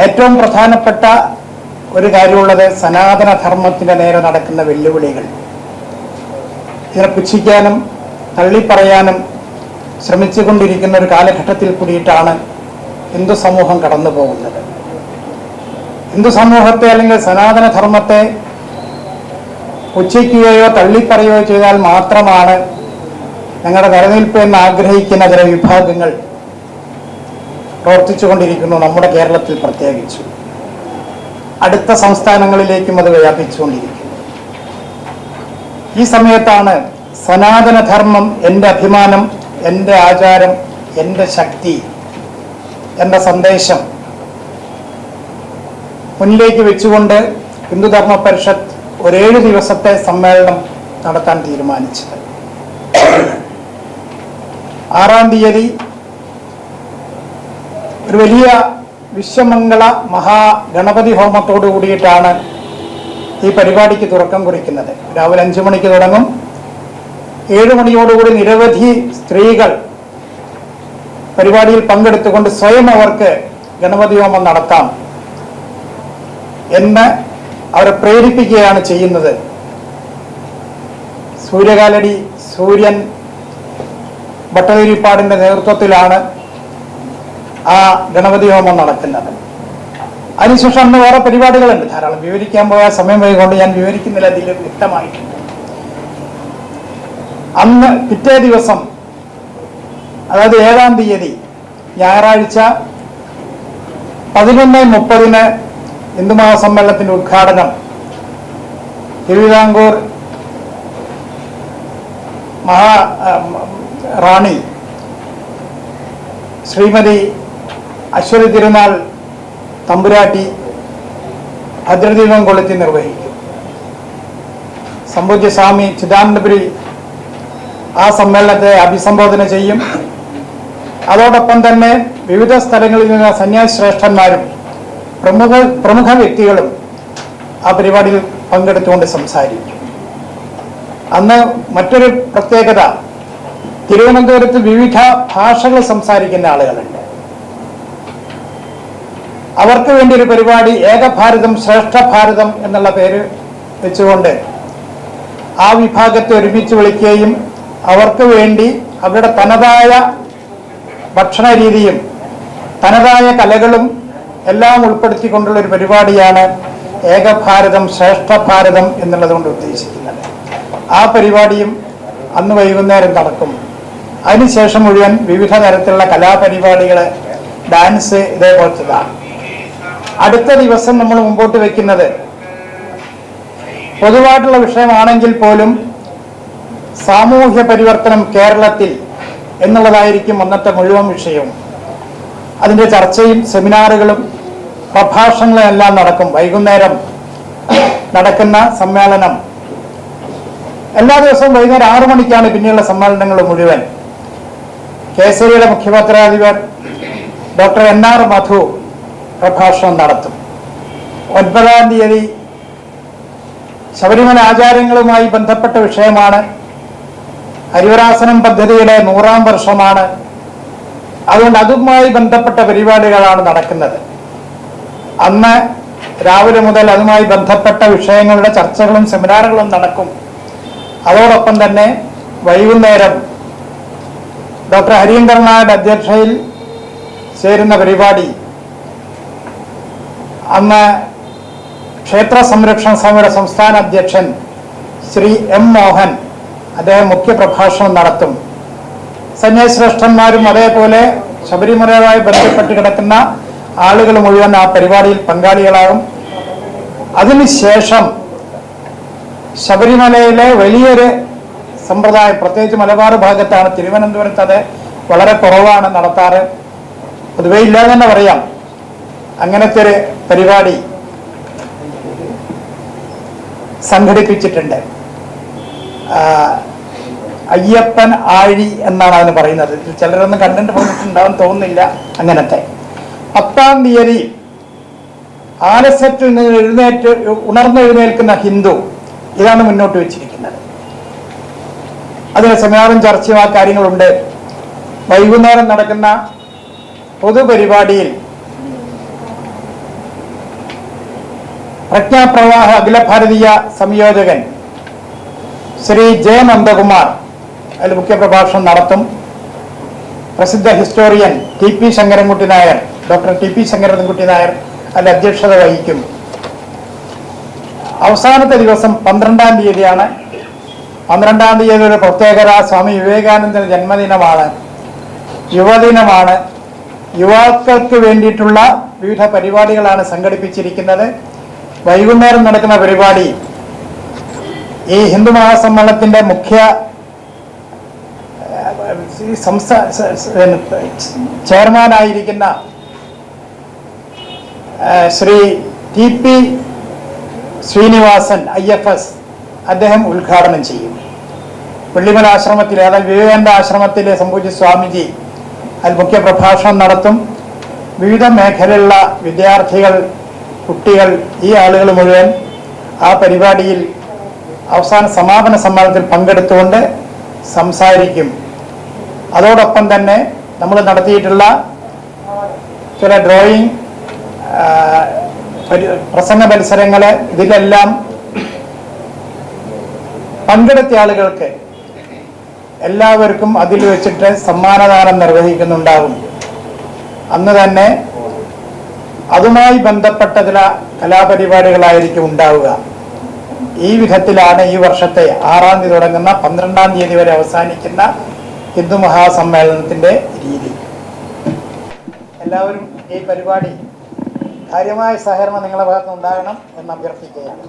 ഏറ്റവും പ്രധാനപ്പെട്ട ഒരു കാര്യമുള്ളത് സനാതന ധർമ്മത്തിന്റെ നേരെ നടക്കുന്ന വെല്ലുവിളികൾ. ഇതിനെ പുച്ഛിക്കാനും തള്ളിപ്പറയാനും ശ്രമിച്ചുകൊണ്ടിരിക്കുന്ന ഒരു കാലഘട്ടത്തിൽ കൂടിയിട്ടാണ് ഹിന്ദു സമൂഹം കടന്നു പോകുന്നത്. ഹിന്ദു സമൂഹത്തെ അല്ലെങ്കിൽ സനാതന ധർമ്മത്തെ പുച്ഛിക്കുകയോ തള്ളിപ്പറയുകയോ ചെയ്താൽ മാത്രമാണ് ഞങ്ങളുടെ നിലനിൽപ്പ് എന്ന് ആഗ്രഹിക്കുന്ന ചില വിഭാഗങ്ങൾ പ്രവർത്തിച്ചുകൊണ്ടിരിക്കുന്നു നമ്മുടെ കേരളത്തിൽ പ്രത്യേകിച്ചു. അടുത്ത സംസ്ഥാനങ്ങളിലേക്കും അത് വ്യാപിച്ചുകൊണ്ടിരിക്കുന്നു. ഈ സമയത്താണ് സനാതനധർമ്മം എന്റെ അഭിമാനം എന്റെ ആചാരം എന്റെ ശക്തി എന്ന സന്ദേശം മുന്നിലേക്ക് വെച്ചുകൊണ്ട് ഹിന്ദുധർമ്മ പരിഷത്ത് ഒരേഴ് ദിവസത്തെ സമ്മേളനം നടത്താൻ തീരുമാനിച്ചത്. ആറാം തീയതി ഒരു വലിയ വിശ്വമംഗള മഹാഗണപതി ഹോമത്തോടു കൂടിയിട്ടാണ് ഈ പരിപാടിക്ക് തുടക്കം കുറിക്കുന്നത്. രാവിലെ അഞ്ചു മണിക്ക് തുടങ്ങും. ഏഴു മണിയോടുകൂടി നിരവധി സ്ത്രീകൾ പരിപാടിയിൽ പങ്കെടുത്തുകൊണ്ട് സ്വയം അവർക്ക് ഗണപതി ഹോമം നടത്താം എന്ന് അവരെ പ്രേരിപ്പിക്കുകയാണ് ചെയ്യുന്നത്. സൂര്യകാലടി സൂര്യൻ ഭട്ടതിരിപ്പാടിന്റെ നേതൃത്വത്തിലാണ് ആ ഗണപതി ഹോമം നടക്കുന്നത്. അതിനുശേഷം അന്ന് വേറെ പരിപാടികളുണ്ട്. ധാരാളം. വിവരിക്കാൻ പോയ സമയം വൈകൊണ്ട് ഞാൻ വിവരിക്കുന്നില്ല. അതിൽ വ്യക്തമായിട്ടുണ്ട്. അന്ന് പിറ്റേ ദിവസം അതായത് ഏഴാം തീയതി ഞായറാഴ്ച പതിനൊന്ന് മുപ്പതിന് ഹിന്ദു മഹാസമ്മേളനത്തിന്റെ ഉദ്ഘാടനം തിരുവിതാംകൂർ മഹാ റാണി ശ്രീമതി അശ്വതി തിരുനാൾ തമ്പുരാട്ടി ഭദ്രദീപം കൊളുത്തി നിർവഹിക്കും. സംപൂജ്യ സ്വാമി ചിദാനന്ദപുരി ആ സമ്മേളനത്തെ അഭിസംബോധന ചെയ്യും. അതോടൊപ്പം തന്നെ വിവിധ സ്ഥലങ്ങളിൽ നിന്ന് സന്യാസി ശ്രേഷ്ഠന്മാരും പ്രമുഖ പ്രമുഖ വ്യക്തികളും ആ പരിപാടിയിൽ പങ്കെടുത്തുകൊണ്ട് സംസാരിക്കും. അന്ന് മറ്റൊരു പ്രത്യേകത തിരുവനന്തപുരത്ത് വിവിധ ഭാഷകൾ സംസാരിക്കുന്ന ആളുകളുണ്ട്. അവർക്ക് വേണ്ടി ഒരു പരിപാടി ഏകഭാരതം ശ്രേഷ്ഠ ഭാരതം എന്നുള്ള പേര് വെച്ചുകൊണ്ട് ആ വിഭാഗത്തെ ഒരുമിച്ച് വിളിക്കുകയും അവർക്ക് വേണ്ടി അവരുടെ തനതായ ഭക്ഷണ രീതിയും തനതായ കലകളും എല്ലാം ഉൾപ്പെടുത്തിക്കൊണ്ടുള്ള ഒരു പരിപാടിയാണ് ഏകഭാരതം ശ്രേഷ്ഠ ഭാരതം എന്നുള്ളത് കൊണ്ട് ഉദ്ദേശിക്കുന്നത്. ആ പരിപാടിയും അന്ന് വൈകുന്നേരം നടക്കും. അതിനുശേഷം മുഴുവൻ വിവിധ തരത്തിലുള്ള കലാപരിപാടികൾ ഡാൻസ് ഇതേപോലത്തതാണ്. അടുത്ത ദിവസം നമ്മൾ മുമ്പോട്ട് വെക്കുന്നത്. പൊതുവായിട്ടുള്ള വിഷയമാണെങ്കിൽ പോലും സാമൂഹ്യ പരിവർത്തനം കേരളത്തിൽ എന്നുള്ളതായിരിക്കും അന്നത്തെ മുഴുവൻ വിഷയവും. അതിന്റെ ചർച്ചയും സെമിനാറുകളും പ്രഭാഷണങ്ങളും എല്ലാം നടക്കും. വൈകുന്നേരം നടക്കുന്ന സമ്മേളനം. എല്ലാ ദിവസവും വൈകുന്നേരം ആറു മണിക്കാണ് പിന്നെയുള്ള സമ്മേളനങ്ങൾ മുഴുവൻ. കേസരിയുടെ മുഖ്യപത്രാധിപർ ഡോക്ടർ എൻ ആർ മധു പ്രഭാഷണം നടത്തും. ഒൻപതാം തീയതി ശബരിമല ആചാരങ്ങളുമായി ബന്ധപ്പെട്ട വിഷയമാണ്. ഹരിവരാസനം പദ്ധതിയുടെ നൂറാം വർഷമാണ്. അതുകൊണ്ട് അതുമായി ബന്ധപ്പെട്ട പരിപാടികളാണ് നടക്കുന്നത്. അന്ന് രാവിലെ മുതൽ അതുമായി ബന്ധപ്പെട്ട വിഷയങ്ങളുടെ ചർച്ചകളും സെമിനാറുകളും നടക്കും. അതോടൊപ്പം തന്നെ വൈകുന്നേരം ഡോക്ടർ ഹരീന്ദ്രനാഥ് അധ്യക്ഷയിൽ ചേരുന്ന പരിപാടി അന്ന് ക്ഷേത്ര സംരക്ഷണ സമിതിയുടെ സംസ്ഥാന അധ്യക്ഷൻ ശ്രീ എം മോഹൻ അദ്ദേഹം മുഖ്യ മുഖ്യപ്രഭാഷണം നടത്തും. സന്യാസിശ്രേഷ്ഠന്മാരും അതേപോലെ ശബരിമലയുമായി ബന്ധപ്പെട്ട് കിടക്കുന്ന ആളുകൾ മുഴുവൻ ആ പരിപാടിയിൽ പങ്കാളികളാകും. അതിനുശേഷം ശബരിമലയിലെ വലിയൊരു സമ്പ്രദായം പ്രത്യേകിച്ച് മലബാർ ഭാഗത്താണ് തിരുവനന്തപുരത്ത് അത് വളരെ കുറവാണ് നടത്താറ്. പൊതുവെ ഇല്ലാതെ തന്നെ പറയാം. അങ്ങനത്തെ ഒരു പരിപാടി സംഘടിപ്പിച്ചിട്ടുണ്ട്. അയ്യപ്പൻ ആഴി എന്നാണ് അതിന് പറയുന്നത്. ചിലരൊന്നും കണ്ടന്റ് പോയിട്ടുണ്ടാവും തോന്നുന്നില്ല അങ്ങനത്തെ. പത്താം തീയതി ആലസ്യത്തിൽ നിന്ന് എഴുന്നേറ്റ് ഉണർന്നെഴുന്നേൽക്കുന്ന ഹിന്ദു ഇതാണ് മുന്നോട്ട് വെച്ചിരിക്കുന്നത്. അതിന് സെമിനാറും ചർച്ചയും ആ കാര്യങ്ങളുണ്ട്. വൈകുന്നേരം നടക്കുന്ന പൊതുപരിപാടിയിൽ പ്രജ്ഞാപ്രവാഹ അഖില ഭാരതീയ സംയോജകൻ ശ്രീ ജെ നന്ദകുമാർ അതിൽ മുഖ്യപ്രഭാഷണം നടത്തും. പ്രസിദ്ധ historian T P Sankarankutty Nair doctor T P Sankarankutty Nair അതിൽ അധ്യക്ഷത വഹിക്കും അവസാനത്തെ ദിവസം പന്ത്രണ്ടാം തീയതിയാണ്. പന്ത്രണ്ടാം തീയതി ഒരു പ്രത്യേകത സ്വാമി വിവേകാനന്ദന്റെ ജന്മദിനമാണ്. യുവദിനമാണ്. യുവാക്കൾക്ക് വേണ്ടിയിട്ടുള്ള വിവിധ പരിപാടികളാണ് സംഘടിപ്പിച്ചിരിക്കുന്നത്. വൈകുന്നേരം നടക്കുന്ന പരിപാടി ഈ ഹിന്ദു മഹാസമ്മേളനത്തിന്റെ മുഖ്യ സംസ്ഥാന ചെയർമാനായിരിക്കുന്ന Shri T P Srinivasan I F S അദ്ദേഹം ഉദ്ഘാടനം ചെയ്യും. വെള്ളിമല ആശ്രമത്തിൽ അതായത് വിവേകാനന്ദ ആശ്രമത്തിലെ സംഭവിച്ച സ്വാമിജി അതിൽ മുഖ്യ പ്രഭാഷണം നടത്തും. വിവിധ മേഖലയിലുള്ള വിദ്യാർത്ഥികൾ കുട്ടികൾ ഈ ആളുകൾ മുഴുവൻ ആ പരിപാടിയിൽ അവസാന സമാപന സമ്മേളനത്തിൽ പങ്കെടുത്തുകൊണ്ട് സംസാരിക്കും. അതോടൊപ്പം തന്നെ നമ്മൾ നടത്തിയിട്ടുള്ള ചില ഡ്രോയിങ് പ്രസംഗ മത്സരങ്ങൾ ഇതിലെല്ലാം പങ്കെടുത്ത ആളുകൾക്ക് എല്ലാവർക്കും അതിൽ വെച്ചിട്ട് സമ്മാനദാനം നിർവഹിക്കുന്നുണ്ടാവും അന്ന് തന്നെ അതുമായി ബന്ധപ്പെട്ട ചില കലാപരിപാടികളായിരിക്കും ഉണ്ടാവുക. ഈ വിധത്തിലാണ് ഈ വർഷത്തെ ആറാം തീയതി തുടങ്ങുന്ന പന്ത്രണ്ടാം തീയതി വരെ അവസാനിക്കുന്ന ഹിന്ദു മഹാസമ്മേളനത്തിന്റെ രീതി. എല്ലാവരും ഈ പരിപാടി കാര്യമായ സഹകരണം നിങ്ങളുടെ ഭാഗത്ത് ഉണ്ടാകണം എന്ന് അഭ്യർത്ഥിക്കുകയാണ്.